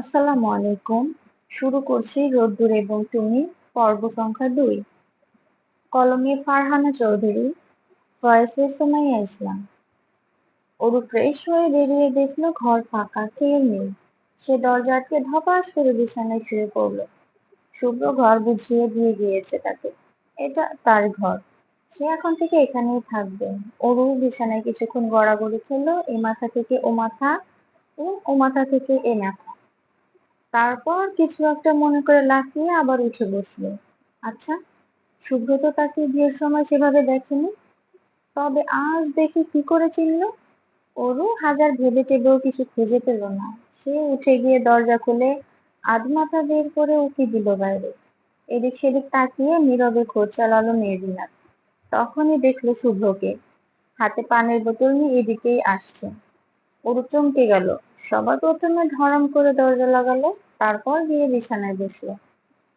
আসসালামু আলাইকুম। শুরু করছি রোদ্দুর এবং তুমি পর্ব সংখ্যা দুই। কলমে ফারহানা চৌধুরী ভয়েসে সুমাইয়া ইসলাম ওরু ফ্রেশ হয়ে বেরিয়ে দেখল ঘর ফাঁকা, কেউ নেই। সে দরজা আটকে ধপাস করে বিছানায় শুয়ে পড়ল। শুভ্র ঘর বুঝিয়ে দিয়ে গিয়েছে তাকে। এটা তার ঘর। সে এখন থেকে এখানেই থাকবে। ওরু বিছানায় কিছুক্ষণ গড়াগড়ি খেলো, এ মাথা থেকে ও মাথা ও মাথা থেকে এ মাথা। তারপর কিছু একটা মনে করে লাফিয়ে আবার উঠে বসল। আচ্ছা শুভ্র তো তাকে বিয়ের সময় সেভাবে দেখেনি? তবে আজ দেখে কি করে চিনল? ওরও হাজার ভেবে টেবেও কিছু খুঁজে পেল না। সে উঠে গিয়ে দরজা খুলে আধমাথা বের করে উকি দিল বাইরে। এদিক সেদিক তাকিয়ে নীরবে খোঁজ চালালো মেয়েদিনার তখনই দেখল শুভ্রকে। হাতে পানের বোতল নিয়ে এদিকেই আসছে। ওরু চমকে গেল। সবার প্রথমে ধরম করে দরজা লাগালো, তারপর গিয়ে বিছানায় বসল।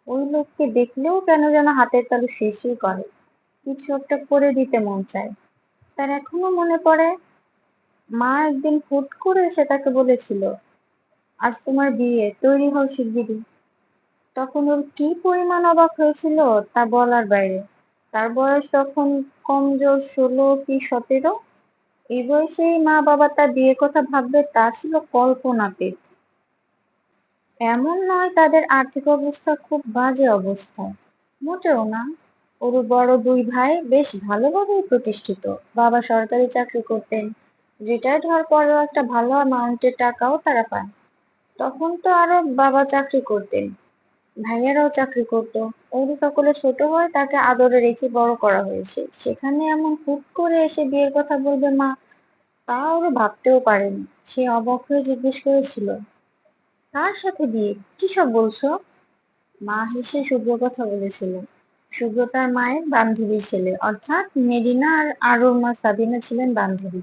ওই লোককে দেখলেও কেন যেন হাতের তালু শেষই করে। কিছু একটা করে দিতে মন চায়। তার এখনও মনে পড়ে, মা একদিন হুট করে এসে তাকে বলেছিল, আজ তোমার বিয়ে, তৈরি হও শিগগিরই। তখন ওর কি পরিমাণ অবাক হয়েছিল তা বলার বাইরে। তার বয়স তখন কম জোর ষোলো কি সতেরো? এই বয়সেই মা বাবা তার বিয়ের কথা ভাববে, তা ছিল কল্পনাতীত এমন নয় তাদের আর্থিক অবস্থা, খুব বাজে অবস্থায় মোটেও না। ওর বড় দুই ভাই বেশ ভালোভাবেই প্রতিষ্ঠিত। বাবা সরকারি চাকরি করতেন। রিটায়ার্ড হওয়ার পরেও একটা ভালো অ্যামাউন্টের টাকাও তারা পায় তখন তো আরও বাবা চাকরি করতেন। ভাইয়ারাও চাকরি করতো। ওর সকলে ছোট হয় তাকে আদরে রেখে বড় করা হয়েছে। সেখানে এমন হুট করে এসে বিয়ের কথা বলবে মা, তা ওরা ভাবতেও পারেনি। সে অবাক হয়ে জিজ্ঞেস করেছিল, কার সাথে বিয়ে? কি সব বলছো? মা হেসে শুভ্র কথা বলেছিল, শুভ্র তার মায়ের বান্ধবীর ছেলে। অর্থাৎ মেরিনা আর আরুর মা সাবিনা ছিলেন বান্ধবী।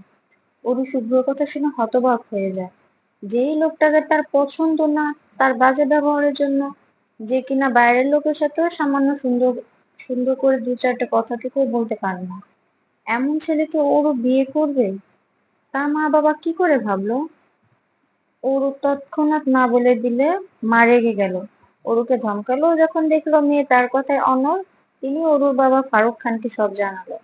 ওরু শুভ্র কথা শুনে হতবাক হয়ে যায়, যেই লোকটাকে তার পছন্দ না, তার বাজে ব্যবহারের জন্য যে কিনা বাইরের লোকের সাথেও সামান্য সুন্দর সুন্দর করে দু চারটে কথাটুকু বলতে পারে না। এমন ছেলেকে ওরও বিয়ে করবে? তা মা বাবা কি করে ভাবলো? ওর তৎক্ষণাৎ না বলে দিলে মা রেগে গেল। ওরুকে ধমকালো, যখন দেখল মেয়ে তার কথায় অনর তিনি অরুর বাবা ফারুক খানকে সব জানালো।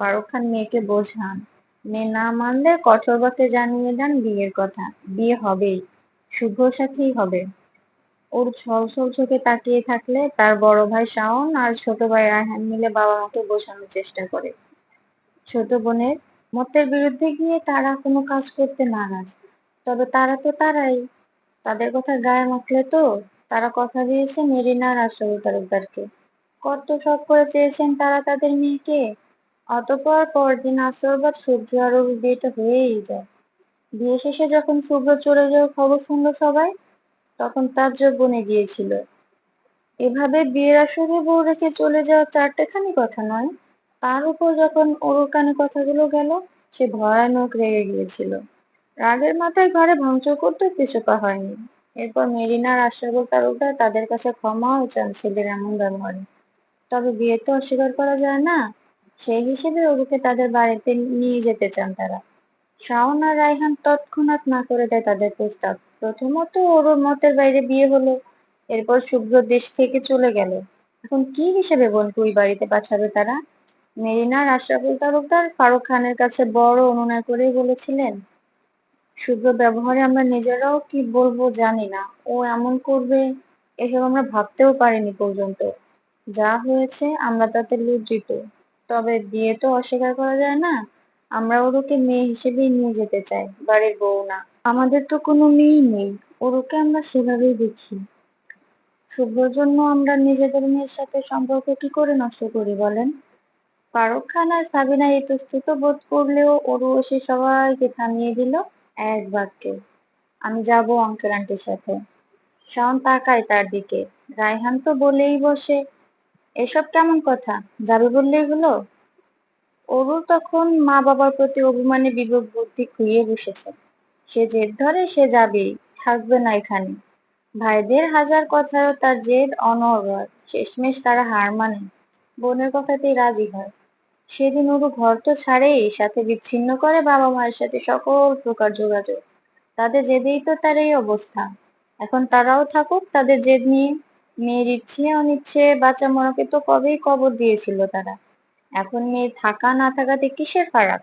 ফারুক খান মেয়েকে বোঝান, মেয়ে না মানলে কঠোর বাকে জানিয়ে দেন বিয়ের কথা। বিয়ে হবেই, শুভ সাথেই হবে। ওর ছল ছল চোখে তাকিয়ে থাকলে তার বড় ভাই শাওন আর ছোট ভাই রায়হান মিলে বাবা মাকে বোঝানোর চেষ্টা করে। ছোট বোনের মতের বিরুদ্ধে গিয়ে তারা কোনো কাজ করতে নারাজ। তবে তারা তো তারাই। তাদের কথা গায়ে মাখলে তো তারা কথা দিয়েছে মেরিনার আর আশরাফুল তালুকদারকে কত শখ করে চেয়েছেন তারা তাদের মেয়েকে। অতপর পরদিন আসরবাদ সূর্য আর ওর বিয়েটা হয়েই যায়। বিয়ে শেষে যখন শুভ্র চলে যাওয়ার খবর শুনলো সবাই তখন তার বনে গিয়েছিল। এভাবে বিয়ের আসরে বউ রেখে চলে যাওয়া চারটেখানি কথা নয়, তার উপর যখন ওর কানে কথাগুলো গেল, সে ভয়ানক রেগে গিয়েছিল। রাগের মাথায় ঘরে ভাঙচুর করতে পিছুপা হয়নি। এরপর মেরিনার আর আশরাফুল তালুকদার তাদের কাছে ক্ষমাও চান ছেলের এমন ব্যবহারে। তবে বিয়ে তো অস্বীকার করা যায় না, সেই হিসেবে ওরুকে তাদের বাড়িতে নিয়ে যেতে চান তারা। শাওন আর রায়হান তৎক্ষণাৎ না করে দেয় তাদের প্রস্তাব। প্রথমত ওর মতের বাইরে বিয়ে হলো, এরপর শুভ্র দেশ থেকে চলে গেল। এখন কি হিসেবে বোনকে ওই বাড়িতে পাঠাবে তারা? মেরিনার আশরাফুল তালুকদার ফারুক খানের কাছে বড় অনুনয় করেই বলেছিলেন, শুভ্র ব্যবহারে আমরা নিজেরাও কি বলব জানি না। ও এমন করবে, এসব আমরা ভাবতেও পারিনি পর্যন্ত। যা হয়েছে আমরা তাতে লজ্জিত। তবে বিয়ে তো অস্বীকার করা যায় না। আমরা ওরকে মেয়ে হিসেবেই নিয়ে যেতে চাই, বাড়ির বউ না। আমাদের তো কোনো মেয়েই নেই, ওরকে আমরা সেভাবেই দেখি। শুভ্রর জন্য আমরা নিজেদের মেয়ের সাথে সম্পর্ক কি করে নষ্ট করি বলেন? ফারুক খান আর সাবিনা ইতস্তত বোধ করলেও ওরু এসে সবাইকে থামিয়ে দিল এক বাক্যে। আমি যাব অঙ্কের আন্টির সাথে। শাওন তাকায় তার দিকে। রায়হান তো বলেই বসে। এসব কেমন কথা? যাবে বললেই হলো? অরুর তখন মা বাবার প্রতি অভিমানে বিবেক বুদ্ধি খুইয়ে বসেছে। সে জেদ ধরে, সে যাবেই থাকবে না এখানে। ভাইদের হাজার কথায়ও তার জেদ অনর্গল, শেষমেশ তারা হার মানে। বোনের কথাতেই রাজি হয়। সেদিন ওরু ঘর তো ছাড়েই সাথে বিচ্ছিন্ন করে বাবা মায়ের সাথে সকল প্রকার যোগাযোগ। তাদের জেদেই তো তার এই অবস্থা। এখন তারাও থাকুক, তাদের জেদ নিয়ে। মেয়ের ইচ্ছে অনিচ্ছে বাচ্চা মরাকে তো কবেই কবর দিয়েছিল তারা। এখন মেয়ে থাকা না থাকাতে কিসের ফারাক?